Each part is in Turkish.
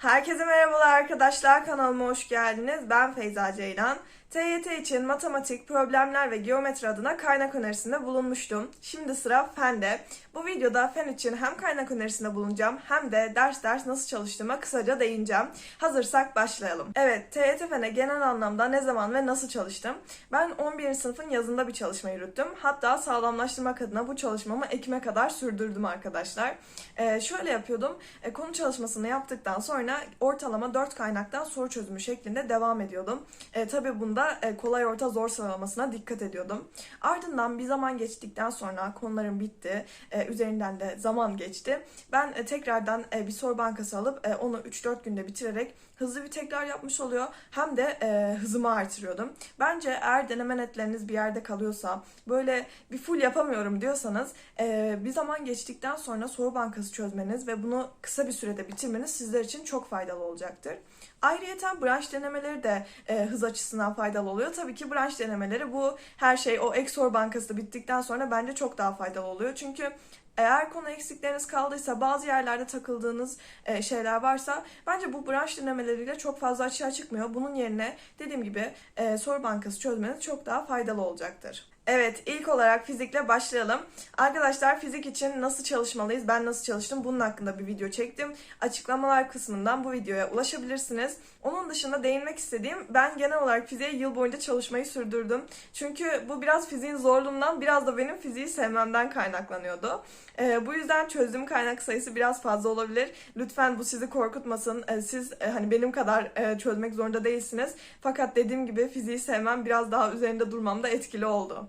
Herkese merhabalar arkadaşlar. Kanalıma hoş geldiniz. Ben Feyza Ceylan. TYT için matematik, problemler ve geometri adına kaynak önerisinde bulunmuştum. Şimdi sıra fende. Bu videoda fen için hem kaynak önerisinde bulunacağım hem de ders ders nasıl çalıştığıma kısaca değineceğim. Hazırsak başlayalım. Evet, TYT fene genel anlamda ne zaman ve nasıl çalıştım? Ben 11. sınıfın yazında bir çalışma yürüttüm. Hatta sağlamlaştırmak adına bu çalışmamı Ekim'e kadar sürdürdüm arkadaşlar. Ee, şöyle yapıyordum. E, konu çalışmasını yaptıktan sonra ortalama 4 kaynaktan soru çözümü şeklinde devam ediyordum. E, tabii bunda e, kolay orta zor sıralamasına dikkat ediyordum. Ardından bir zaman geçtikten sonra konularım bitti. E, üzerinden de zaman geçti. Ben e, tekrardan bir soru bankası alıp onu 3-4 günde bitirerek hızlı bir tekrar yapmış oluyor. Hem de hızımı artırıyordum. Bence eğer deneme netleriniz bir yerde kalıyorsa böyle bir full yapamıyorum diyorsanız bir zaman geçtikten sonra soru bankası çözmeniz ve bunu kısa bir sürede bitirmeniz sizler için çok faydalı olacaktır. Ayrıca branş denemeleri de e, hız açısından faydalı oluyor. Tabii ki branş denemeleri bu her şey o Exor bankası da bittikten sonra bence çok daha faydalı oluyor. Çünkü eğer konu eksikleriniz kaldıysa, bazı yerlerde takıldığınız e, şeyler varsa bence bu branş denemeleriyle çok fazla açığa çıkmıyor. Bunun yerine dediğim gibi e, soru bankası çözmeniz çok daha faydalı olacaktır. Evet, ilk olarak fizikle başlayalım. Arkadaşlar fizik için nasıl çalışmalıyız, ben nasıl çalıştım bunun hakkında bir video çektim. Açıklamalar kısmından bu videoya ulaşabilirsiniz. Onun dışında değinmek istediğim, ben genel olarak fiziğe yıl boyunca çalışmayı sürdürdüm. Çünkü bu biraz fiziğin zorluğundan, biraz da benim fiziği sevmemden kaynaklanıyordu. Ee, bu yüzden çözdüğüm kaynak sayısı biraz fazla olabilir. Lütfen bu sizi korkutmasın. Ee, siz e, hani benim kadar e, çözmek zorunda değilsiniz. Fakat dediğim gibi fiziği sevmem biraz daha üzerinde durmamda etkili oldu.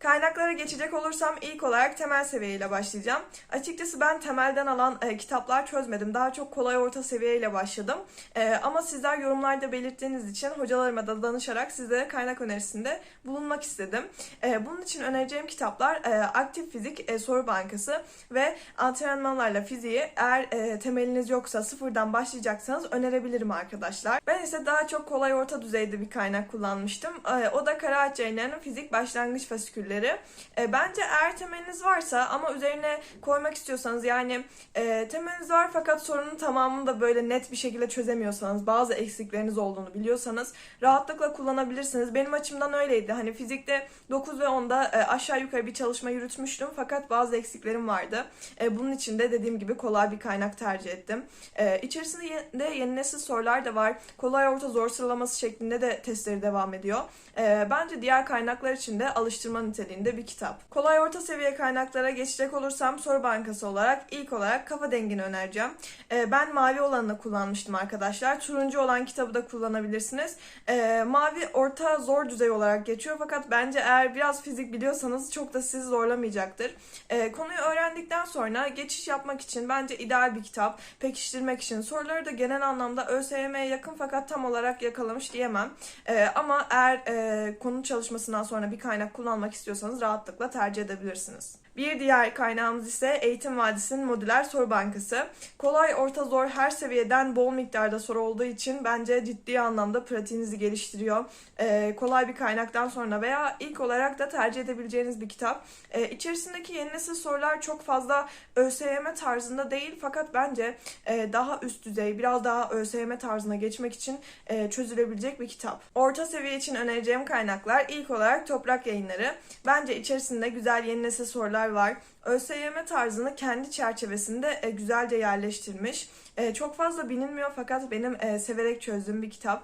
Kaynaklara geçecek olursam ilk olarak temel seviyeyle başlayacağım. Açıkçası ben temelden alan e, kitaplar çözmedim. Daha çok kolay orta seviyeyle başladım. E, ama sizler yorumlarda belirttiğiniz için hocalarıma da danışarak sizlere kaynak önerisinde bulunmak istedim. E, bunun için önereceğim kitaplar e, Aktif Fizik e, Soru Bankası ve antrenmanlarla fiziği eğer e, temeliniz yoksa sıfırdan başlayacaksanız önerebilirim arkadaşlar. Ben ise daha çok kolay orta düzeyde bir kaynak kullanmıştım. E, o da Karaağaç Yayınları'nın fizik başlangıç fasikülleri türleri. E, bence eğer temeliniz varsa ama üzerine koymak istiyorsanız yani e, temeliniz var fakat sorunun tamamını da böyle net bir şekilde çözemiyorsanız bazı eksikleriniz olduğunu biliyorsanız rahatlıkla kullanabilirsiniz. Benim açımdan öyleydi. Hani fizikte 9 ve 10'da e, aşağı yukarı bir çalışma yürütmüştüm fakat bazı eksiklerim vardı. E, bunun için de dediğim gibi kolay bir kaynak tercih ettim. E, içerisinde yeni nesil sorular da var. Kolay orta zor sıralaması şeklinde de testleri devam ediyor. E, bence diğer kaynaklar için de alıştırma niteliğinde bir kitap. Kolay orta seviye kaynaklara geçecek olursam soru bankası olarak ilk olarak kafa dengini önereceğim. E, ben mavi olanını kullanmıştım arkadaşlar. Turuncu olan kitabı da kullanabilirsiniz. E, mavi orta zor düzey olarak geçiyor fakat bence eğer biraz fizik biliyorsanız çok da sizi zorlamayacaktır. E, konuyu öğrendikten sonra geçiş yapmak için bence ideal bir kitap. Pekiştirmek için soruları da genel anlamda ÖSYM'ye yakın fakat tam olarak yakalamış diyemem. E, ama eğer e, konu çalışmasından sonra bir kaynak kullanmak istiyorsanız rahatlıkla tercih edebilirsiniz. Bir diğer kaynağımız ise Eğitim Vadisi'nin modüler soru bankası. Kolay, orta, zor her seviyeden bol miktarda soru olduğu için bence ciddi anlamda pratiğinizi geliştiriyor. Ee, kolay bir kaynaktan sonra veya ilk olarak da tercih edebileceğiniz bir kitap. Ee, içerisindeki yeni nesil sorular çok fazla ÖSYM tarzında değil fakat bence e, daha üst düzey, biraz daha ÖSYM tarzına geçmek için e, çözülebilecek bir kitap. Orta seviye için önereceğim kaynaklar ilk olarak Toprak Yayınları. Bence içerisinde güzel yeni nesil sorular var. ÖSYM tarzını kendi çerçevesinde e, güzelce yerleştirmiş. E, çok fazla bilinmiyor fakat benim e, severek çözdüğüm bir kitap.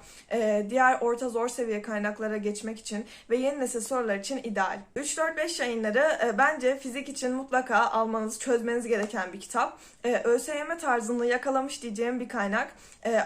Diğer orta zor seviye kaynaklara geçmek için ve yeni nesil sorular için ideal. 3-4-5 yayınları bence fizik için mutlaka almanız, çözmeniz gereken bir kitap. ÖSYM tarzını yakalamış diyeceğim bir kaynak.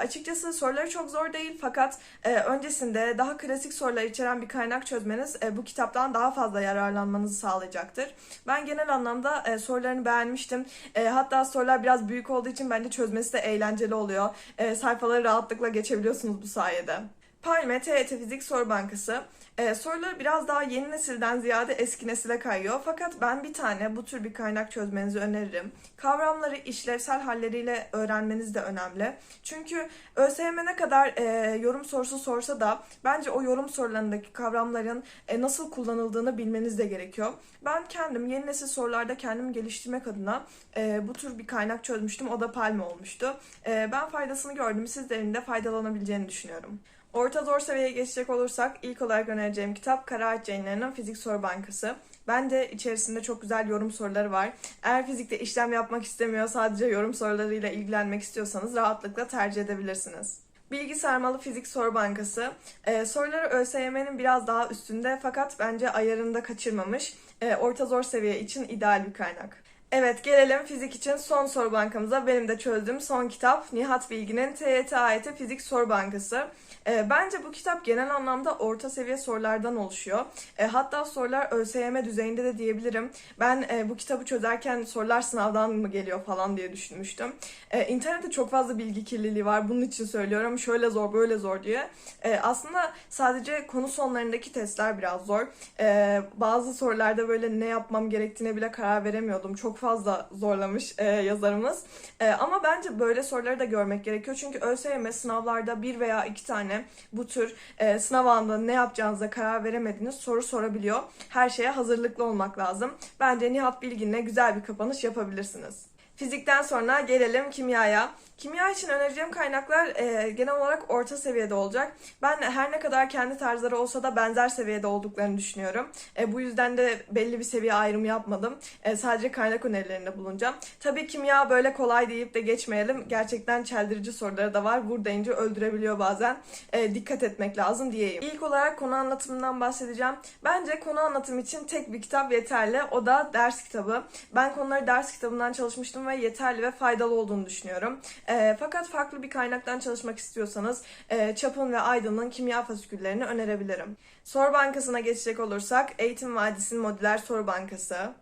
Açıkçası soruları çok zor değil fakat öncesinde daha klasik sorular içeren bir kaynak çözmeniz bu kitaptan daha fazla yararlanmanızı sağlayacaktır. Ben genel anlamda e, sorularını beğenmiştim. E, hatta sorular biraz büyük olduğu için bence çözmesi de eğlenceli oluyor. E, sayfaları rahatlıkla geçebiliyorsunuz bu sayede. Palme TET Fizik Soru Bankası. Ee, soruları biraz daha yeni nesilden ziyade eski nesile kayıyor. Fakat ben bir tane bu tür bir kaynak çözmenizi öneririm. Kavramları işlevsel halleriyle öğrenmeniz de önemli. Çünkü ÖSYM ne kadar e, yorum sorusu sorsa da bence o yorum sorularındaki kavramların e, nasıl kullanıldığını bilmeniz de gerekiyor. Ben kendim yeni nesil sorularda kendimi geliştirmek adına e, bu tür bir kaynak çözmüştüm. O da Palme olmuştu. E, ben faydasını gördüm. Sizlerin de faydalanabileceğini düşünüyorum. Orta zor seviyeye geçecek olursak ilk olarak önereceğim kitap Karaağaç Yayınları'nın Fizik Soru Bankası. Bence içerisinde çok güzel yorum soruları var. Eğer fizikte işlem yapmak istemiyor, sadece yorum sorularıyla ilgilenmek istiyorsanız rahatlıkla tercih edebilirsiniz. Bilgi sarmalı fizik soru bankası. Ee, soruları ÖSYM'nin biraz daha üstünde fakat bence ayarında kaçırmamış. Ee, orta zor seviye için ideal bir kaynak. Evet gelelim fizik için son soru bankamıza. Benim de çözdüğüm son kitap Nihat Bilgi'nin TYT AYT Fizik Soru Bankası. E, bence bu kitap genel anlamda orta seviye sorulardan oluşuyor. E, hatta sorular ÖSYM düzeyinde de diyebilirim. Ben e, bu kitabı çözerken sorular sınavdan mı geliyor falan diye düşünmüştüm. E, internette çok fazla bilgi kirliliği var. Bunun için söylüyorum. Şöyle zor böyle zor diye. E, aslında sadece konu sonlarındaki testler biraz zor. E, bazı sorularda böyle ne yapmam gerektiğine bile karar veremiyordum. Çok fazla zorlamış e, yazarımız. E, ama bence böyle soruları da görmek gerekiyor. Çünkü ÖSYM sınavlarda bir veya iki tane bu tür e, sınav anında ne yapacağınıza karar veremediğiniz soru sorabiliyor. Her şeye hazırlıklı olmak lazım. Bence Nihat Bilgin'le güzel bir kapanış yapabilirsiniz. Fizikten sonra gelelim kimyaya. Kimya için önereceğim kaynaklar e, genel olarak orta seviyede olacak. Ben her ne kadar kendi tarzları olsa da benzer seviyede olduklarını düşünüyorum. E, bu yüzden de belli bir seviye ayrımı yapmadım. E, sadece kaynak önerilerinde bulunacağım. Tabii kimya böyle kolay deyip de geçmeyelim. Gerçekten çeldirici soruları da var. Vur deyince öldürebiliyor bazen. E, dikkat etmek lazım diyeyim. İlk olarak konu anlatımından bahsedeceğim. Bence konu anlatım için tek bir kitap yeterli. O da ders kitabı. Ben konuları ders kitabından çalışmıştım ve yeterli ve faydalı olduğunu düşünüyorum. E, fakat farklı bir kaynaktan çalışmak istiyorsanız e, Çapın ve Aydın'ın kimya fasiküllerini önerebilirim. Soru bankasına geçecek olursak Eğitim Vadisi'nin Modüler Soru Bankası,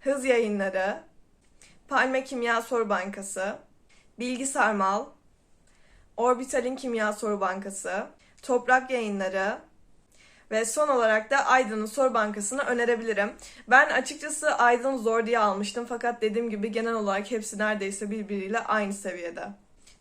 Hız Yayınları, Palme Kimya Soru Bankası, Bilgi Sarmal, Orbital'in Kimya Soru Bankası, Toprak Yayınları, ve son olarak da Aydın'ın soru bankasını önerebilirim. Ben açıkçası Aydın zor diye almıştım fakat dediğim gibi genel olarak hepsi neredeyse birbiriyle aynı seviyede.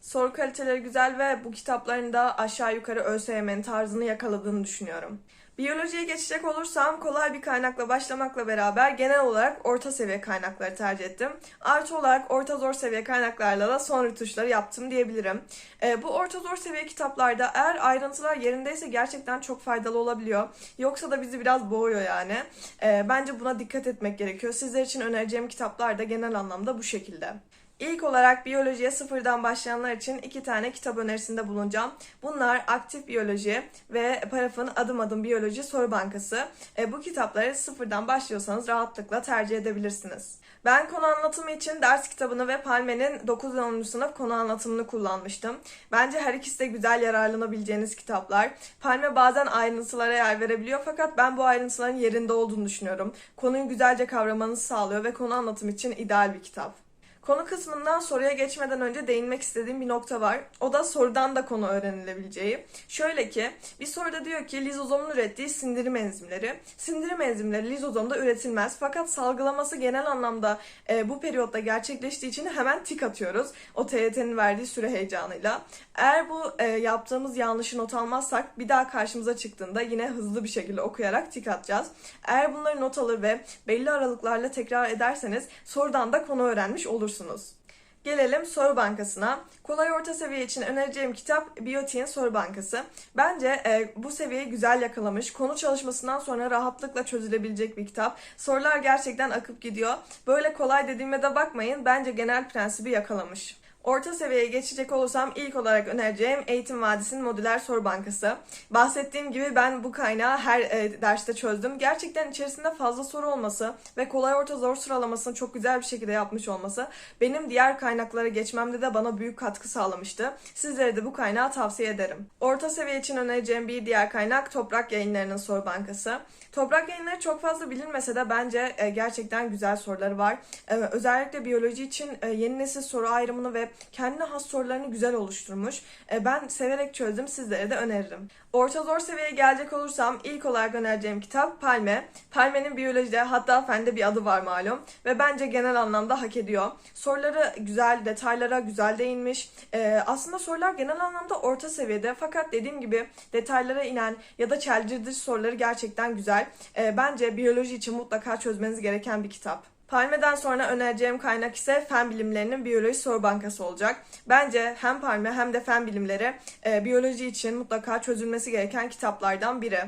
Soru kaliteleri güzel ve bu kitapların da aşağı yukarı ÖSYM'nin tarzını yakaladığını düşünüyorum. Biyolojiye geçecek olursam kolay bir kaynakla başlamakla beraber genel olarak orta seviye kaynakları tercih ettim. Artı olarak orta zor seviye kaynaklarla da son rütuşları yaptım diyebilirim. E, bu orta zor seviye kitaplarda eğer ayrıntılar yerindeyse gerçekten çok faydalı olabiliyor. Yoksa da bizi biraz boğuyor yani. E, bence buna dikkat etmek gerekiyor. Sizler için önereceğim kitaplar da genel anlamda bu şekilde. İlk olarak biyolojiye sıfırdan başlayanlar için iki tane kitap önerisinde bulunacağım. Bunlar Aktif Biyoloji ve Paraf'ın Adım Adım Biyoloji Soru Bankası. E, bu kitapları sıfırdan başlıyorsanız rahatlıkla tercih edebilirsiniz. Ben konu anlatımı için ders kitabını ve Palme'nin 9 ve 10. sınıf konu anlatımını kullanmıştım. Bence her ikisi de güzel yararlanabileceğiniz kitaplar. Palme bazen ayrıntılara yer verebiliyor fakat ben bu ayrıntıların yerinde olduğunu düşünüyorum. Konuyu güzelce kavramanızı sağlıyor ve konu anlatım için ideal bir kitap. Konu kısmından soruya geçmeden önce değinmek istediğim bir nokta var. O da sorudan da konu öğrenilebileceği. Şöyle ki bir soruda diyor ki lizozomun ürettiği sindirim enzimleri. Sindirim enzimleri lizozomda üretilmez fakat salgılaması genel anlamda e, bu periyotta gerçekleştiği için hemen tik atıyoruz. O TYT'nin verdiği süre heyecanıyla. Eğer bu e, yaptığımız yanlışı not almazsak bir daha karşımıza çıktığında yine hızlı bir şekilde okuyarak tik atacağız. Eğer bunları not alır ve belli aralıklarla tekrar ederseniz sorudan da konu öğrenmiş olursunuz olursunuz. Gelelim soru bankasına. Kolay orta seviye için önereceğim kitap Biyotik'in soru bankası. Bence e, bu seviyeyi güzel yakalamış. Konu çalışmasından sonra rahatlıkla çözülebilecek bir kitap. Sorular gerçekten akıp gidiyor. Böyle kolay dediğime de bakmayın. Bence genel prensibi yakalamış. Orta seviyeye geçecek olursam ilk olarak önereceğim Eğitim Vadisi'nin Modüler Soru Bankası. Bahsettiğim gibi ben bu kaynağı her e, derste çözdüm. Gerçekten içerisinde fazla soru olması ve kolay orta zor sıralamasını çok güzel bir şekilde yapmış olması benim diğer kaynaklara geçmemde de bana büyük katkı sağlamıştı. Sizlere de bu kaynağı tavsiye ederim. Orta seviye için önereceğim bir diğer kaynak Toprak Yayınları'nın Soru Bankası. Toprak Yayınları çok fazla bilinmese de bence e, gerçekten güzel soruları var. E, özellikle biyoloji için e, yeni nesil soru ayrımını ve kendine has sorularını güzel oluşturmuş. E, ben severek çözdüm, sizlere de öneririm. Orta zor seviyeye gelecek olursam ilk olarak önereceğim kitap Palme. Palme'nin biyolojide hatta fende bir adı var malum ve bence genel anlamda hak ediyor. Soruları güzel, detaylara güzel değinmiş. E, aslında sorular genel anlamda orta seviyede fakat dediğim gibi detaylara inen ya da çeldirici soruları gerçekten güzel. E, bence biyoloji için mutlaka çözmeniz gereken bir kitap. Palme'den sonra önereceğim kaynak ise fen bilimlerinin biyoloji soru bankası olacak. Bence hem Palme hem de fen bilimleri e, biyoloji için mutlaka çözülmesi gereken kitaplardan biri.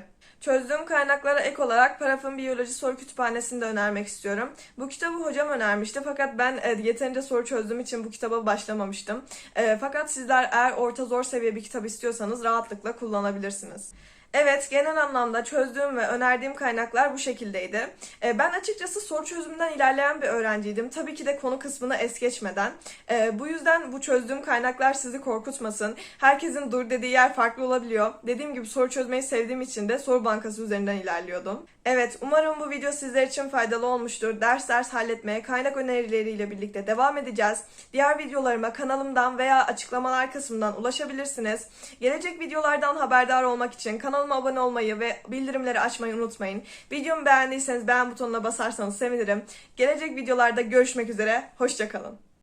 Çözdüğüm kaynaklara ek olarak Paraf'ın Biyoloji Soru Kütüphanesi'ni de önermek istiyorum. Bu kitabı hocam önermişti fakat ben e, yeterince soru çözdüğüm için bu kitaba başlamamıştım. E, fakat sizler eğer orta zor seviye bir kitap istiyorsanız rahatlıkla kullanabilirsiniz. Evet, genel anlamda çözdüğüm ve önerdiğim kaynaklar bu şekildeydi. E, ben açıkçası soru çözümünden ilerleyen bir öğrenciydim. Tabii ki de konu kısmını es geçmeden. E, bu yüzden bu çözdüğüm kaynaklar sizi korkutmasın. Herkesin dur dediği yer farklı olabiliyor. Dediğim gibi soru çözmeyi sevdiğim için de soru bankası üzerinden ilerliyordum. Evet, umarım bu video sizler için faydalı olmuştur. Ders ders halletmeye kaynak önerileriyle birlikte devam edeceğiz. Diğer videolarıma kanalımdan veya açıklamalar kısmından ulaşabilirsiniz. Gelecek videolardan haberdar olmak için kanalıma abone olmayı ve bildirimleri açmayı unutmayın. Videomu beğendiyseniz beğen butonuna basarsanız sevinirim. Gelecek videolarda görüşmek üzere, hoşçakalın.